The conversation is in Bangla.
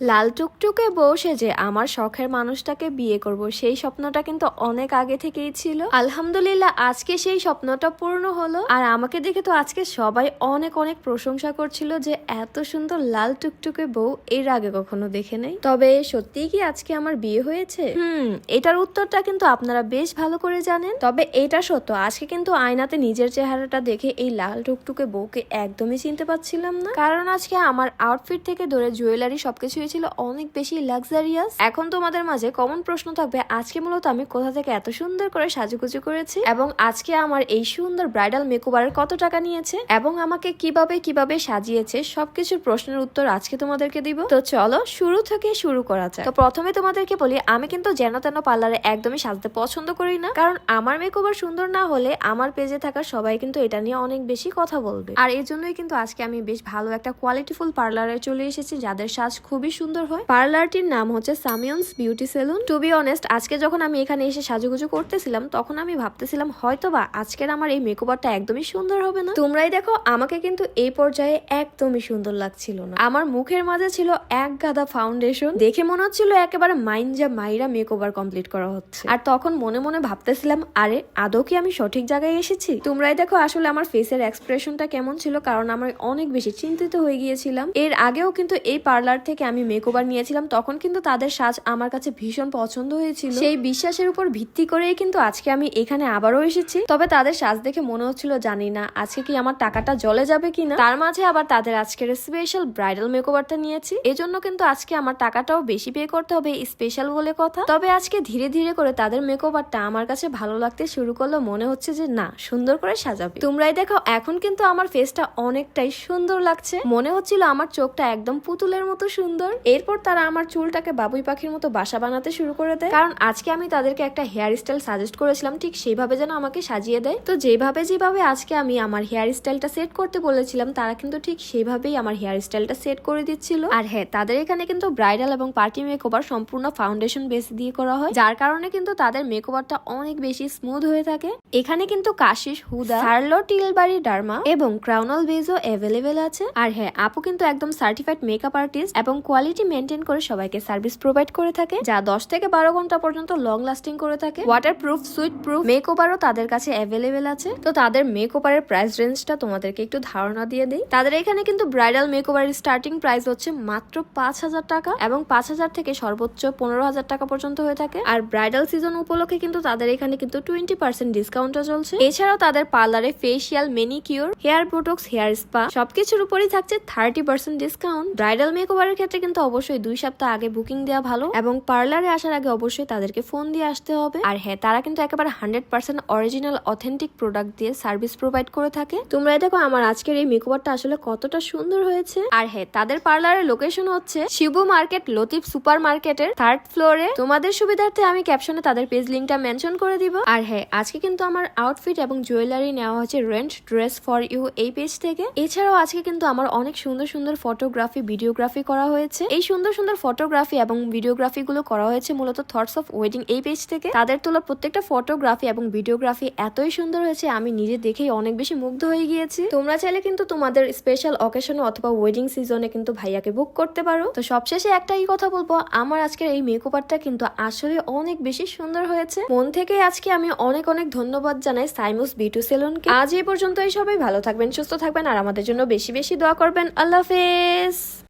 লাল টুকটুকে বসে যে আমার শখের মানুষটাকে বিয়ে করব, সেই স্বপ্নটা কিন্তু অনেক আগে থেকেই ছিল। আলহামদুলিল্লাহ, আজকে সেই স্বপ্নটা পূর্ণ হলো। আর আমাকে দেখে তো আজকে সবাই অনেক অনেক প্রশংসা করছিল যে এত সুন্দর লাল টুকটুকে বউ এর আগে কখনো দেখে নেই। তবে সত্যিই কি আজকে আমার বিয়ে হয়েছে? হুম, এটার উত্তরটা কিন্তু আপনারা বেশ ভালো করে জানেন। তবে এটা সত্য, আজকে কিন্তু আয়নাতে নিজের চেহারাটা দেখে এই লাল টুকটুকে বউকে একদমই চিনতে পারছিলাম না। কারণ আজকে আমার আউটফিট থেকে ধরে জুয়েলারি সবকিছুই ছিল অনেক বেশি লাক্সারিয়াস এখন তোমাদের মাঝে কমন প্রশ্ন থাকবে, আজকে মূলত আমি কোথা থেকে এত সুন্দর করে সাজুগুজু করেছি এবং আজকে আমার এই সুন্দর ব্রাইডাল মেকওভারের কত টাকা নিয়েছে এবং আমাকে কীভাবে কীভাবে সাজিয়েছে সবকিছুর প্রশ্নের উত্তর আজকে তোমাদেরকে দিব। তো চলো শুরু থেকে শুরু করা যায় তো প্রথমে তোমাদেরকে বলি, আমি কিন্তু যেন তেন পার্লারে একদমই সাজতে পছন্দ করি না, কারণ আমার মেকওভার সুন্দর না হলে আমার পেজে থাকা সবাই কিন্তু এটা নিয়ে অনেক বেশি কথা বলবে। আর এই জন্যই কিন্তু আজকে আমি বেশ ভালো একটা কোয়ালিটিফুল পার্লারে চলে এসেছি, যাদের সাজ খুবই সুন্দর হয়। পার্লারটির নাম হচ্ছে সামিয়ন্স beauty salon. To be honest আজকে যখন আমি এখানে এসে সাজুগুজু করতেছিলাম, তখন আমি ভাবতেছিলাম হয়তো বা আজকের আমার এই মেকওভারটা একদমই সুন্দর হবে না? তোমরাই দেখো, আমাকে কিন্তু এই পর্যায়ে একদমই সুন্দর লাগছিল না। আমার মুখের মাঝে ছিল এক গাদা ফাউন্ডেশন দেখে মনে হচ্ছিল একেবারে মাইনজা মাইরা মেকওভার কমপ্লিট করা হচ্ছে। আর তখন মনে মনে ভাবতেছিলাম, আরে, আদৌ কি আমি সঠিক জায়গায় এসেছি? তোমরাই দেখো, আসলে আমার ফেসের এক্সপ্রেশনটা কেমন ছিল, কারণ আমার অনেক বেশি চিন্তিত হয়ে গিয়েছিলাম। এর আগেও কিন্তু এই পার্লার থেকে আমি মেকওভার নিয়েছিলাম, তখন কিন্তু তাদের সাজ আমার কাছে ভীষণ পছন্দ হয়েছিল। সেই বিশ্বাসের উপর ভিত্তি করেই কিন্তু আজকে আমি এখানে আবারও এসেছি। তবে তাদের সাজ দেখে মনে হচ্ছিল, জানি না, আজকে কি আমার টাকাটা জলে যাবে কিনা? তার মাঝে আবার তাদের আজকের স্পেশাল ব্রাইডাল মেকওভারটা নিয়েছি। এজন্য কিন্তু আজকে আমার টাকাটাও বেশি পে করতে হবে স্পেশাল বলে কথা। তবে আজকে ধীরে ধীরে করে তাদের মেকওভারটা আমার কাছে ভালো লাগতে শুরু করল, মনে হচ্ছে যে, না, সুন্দর করে সাজাবে। তোমরাই দেখো এখন কিন্তু আমার ফেসটা অনেকটাই সুন্দর লাগছে। মনে হচ্ছিল আমার চোখটা একদম পুতুলের মতো সুন্দর। এরপর তারা আমার চুলটাকে বাবুই পাখির মতো বাসা বানাতে শুরু করে দেয়। কারণ আজকে আমি তাদেরকে একটা হেয়ার স্টাইল সাজেস্ট করেছিলাম, ঠিক সেইভাবে যেন আমাকে সাজিয়ে দেয়। তো যেভাবে যেভাবে আজকে আমি আমার হেয়ার স্টাইলটা সেট করতে বলেছিলাম, তারা কিন্তু ঠিক সেইভাবেই আমার হেয়ার স্টাইলটা সেট করে দিচ্ছিল। আর হ্যাঁ তাদের এখানে কিন্তু ব্রাইডাল এবং পার্টি মেকওভার সম্পূর্ণ ফাউন্ডেশন বেস দিয়ে করা হয়, যার কারণে কিন্তু তাদের মেকওভারটা অনেক বেশি স্মুথ হয়ে থাকে। এখানে কিন্তু কাশিস, হুদা, সার্লো, টিলবাড়ি, ডার্মা এবং ক্রাউনাল বেজও অ্যাভেলেবেল আছে। আর হ্যাঁ আপু কিন্তু একদম সার্টিফাইড মেকআপ আর্টিস্ট এবং কোয়ালিটি মেনটেন করে সবাইকে সার্ভিস প্রোভাইড করে থাকে। যা দশ থেকে বারো ঘণ্টা পর্যন্ত লং লাস্টিং করে থাকে। ওয়াটার প্রুফ সুইট প্রুফ মেকওভারও তাদের কাছে অ্যাভেলেবেল আছে। তো তাদের মেক মেকওভারের প্রাইস রেঞ্জটা তোমাদেরকে একটু ধারণা দিয়ে দিই। তাদের এখানে কিন্তু ব্রাইডাল মেকওভারের স্টার্টিং প্রাইস হচ্ছে মাত্র পাঁচ হাজার টাকা এবং পাঁচ হাজার থেকে সর্বোচ্চ পনেরো হাজার টাকা পর্যন্ত হয়ে থাকে। আর ব্রাইডাল সিজন উপলক্ষে কিন্তু তাদের এখানে কিন্তু টোয়েন্টি পার্সেন্ট ডিসকাউন্টও চলছে। এছাড়াও তাদের পার্লারে facial manicure hair products hair spa সবকিছুর উপরেই থাকছে থার্টি পার্সেন্ট ডিসকাউন্ট ব্রাইডাল মেকওভারের ক্ষেত্রে কিন্তু অবশ্যই দুই সপ্তাহ আগে বুকিং দেওয়া ভালো এবং পার্লারে আসার আগে অবশ্যই তাদেরকে ফোন দিয়ে আসতে হবে। আর হ্যাঁ তারা কিন্তু একেবারে hundred percent original, authentic product দিয়ে সার্ভিস প্রোভাইড করে থাকে। তোমরা দেখো, আমার আজকের এই মেকওভারটা আসলে কতটা সুন্দর হয়েছে। আর হ্যাঁ তাদের পার্লারের লোকেশন হচ্ছে শিবু মার্কেট, লতিফ সুপার মার্কেটের থার্ড ফ্লোরে। তোমাদের সুবিধার্থে আমি ক্যাপশনে তাদের পেজ লিঙ্কটা মেনশন করে দিব। আর হ্যাঁ আজকে কিন্তু আমার আউটফিট এবং জুয়েলারি নেওয়া হচ্ছে রেন্ট ড্রেস ফর ইউ এই পেজ থেকে। এছাড়াও আজকে কিন্তু আমার অনেক সুন্দর সুন্দর ফটোগ্রাফি, ভিডিওগ্রাফি করা হয়েছে। এই সুন্দর সুন্দর ফটোগ্রাফি এবং ভিডিওগ্রাফি গুলো করা হয়েছে মূলত থটস অফ ওয়েডিং এই পেজ থেকে। তাদের তোলা প্রত্যেকটা ফটোগ্রাফি এবং ভিডিওগ্রাফি এতই সুন্দর হয়েছে, আমি নিজে দেখেই অনেক বেশি মুগ্ধ হয়ে গিয়েছি। তোমরা চাইলে কিন্তু তোমাদের স্পেশাল অকেশনে অথবা ওয়েডিং সিজনে কিন্তু ভাইয়াকে বুক করতে পারো। তো সবশেষে একটাই কথা বলব, আমার আজকের এই মেকওভারটা কিন্তু আসলে অনেক বেশি সুন্দর হয়েছে। মন থেকে আজকে আমি অনেক অনেক ধন্যবাদ জানাই সাইমুস বিউটি সেলুনকে আজ এই পর্যন্তই সবাই ভালো থাকবেন, সুস্থ থাকবেন, আর আমাদের জন্য বেশি বেশি দোয়া করবেন। আল্লাহ হাফেজ!